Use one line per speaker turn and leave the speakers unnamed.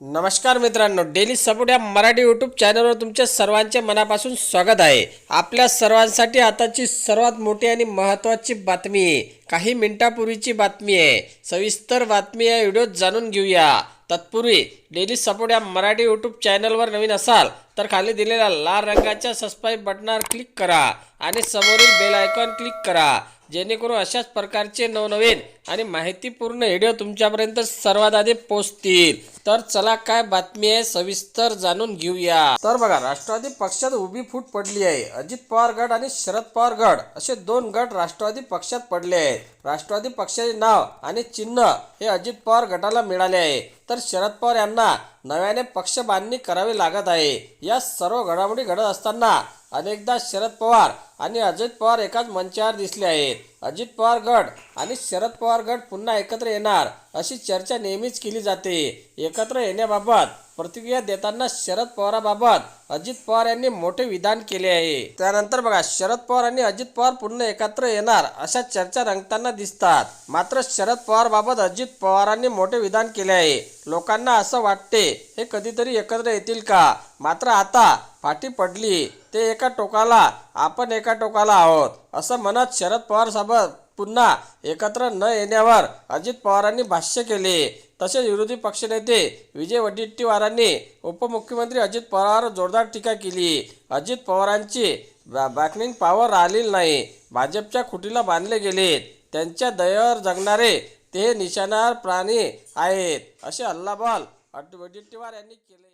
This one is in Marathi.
नमस्कार मित्रांनो डेली सपोर्ट या मराठी यूट्यूब चॅनलवर तुमच्या सर्वांचे मनापासून स्वागत आहे. आपल्या सर्वांसाठी आताची सर्वात मोठी आणि महत्त्वाची बातमी आहे. काही मिनिटापूर्वीची बातमी आहे. सविस्तर बातमी या व्हिडिओत जाणून घेऊया. तत्पूर्वी डेली सपोर्ट या मराठी यूट्यूब चॅनलवर नवीन असाल तर खाली दिलेल्या लाल रंगाच्या सबस्क्राईब बटनावर क्लिक करा आणि समोरील बेल आयकॉन क्लिक करा. जेणेकरून अशाच प्रकारचे नवनवीन आणि माहितीपूर्ण व्हिडिओ तुमच्यापर्यंत सर्वात आधी पोहोचतील. तर चला काय बातमी आहे सविस्तर जाणून घेऊया. तर बघा राष्ट्रवादी पक्षात उभी फूट पडली आहे. अजित पवार गट आणि शरद पवार गट असे दोन गट राष्ट्रवादी पक्षात पडले आहेत. राष्ट्रवादी पक्षाचे नाव आणि चिन्ह हे अजित पवार गटाला मिळाले आहे. तर शरद पवार यांना नव्याने पक्ष बांधणी करावी लागत आहे. या सर्व घडामोडी घडत असताना अनेकदा शरद पवार आणि अजित पवार एकाच मंचावर दिसले आहेत. अजित पवार गट आणि शरद पवार गट पुन्हा एकत्र येणार अशी चर्चा नेहमीच केली जाते. एकत्र येण्याबाबत प्रतिक्रिया देताना शरद पवाराबाबत अजित पवार यांनी मोठे विधान केले आहे. त्यानंतर बघा शरद पवार आणि अजित पवार पुन्हा एकत्र येणार अशा चर्चा रंगताना दिसतात. मात्र शरद पवार बाबत अजित पवारांनी मोठे विधान केले आहे. लोकांना असं वाटते हे कधीतरी एकत्र येतील का? मात्र आता पाठी पडली. ते एका टोकाला आपण एका टोकाला आहोत असं म्हणत शरद पवार साहेब पुन्हा एकत्र न येण्यावर अजित पवारांनी भाष्य केले. तसेच विरोधी पक्षनेते विजय वडेट्टीवारांनी उपमुख्यमंत्री अजित पवारांवर जोरदार टीका केली. अजित पवारांची बॅकनिंग पॉवर राहिलेली नाही. भाजपच्या खुटीला बांधले गेलेत. त्यांच्या दयेवर जगणारे ते निशाणार प्राणी आहेत असे हल्लाबॉल वडेट्टीवार यांनी केले.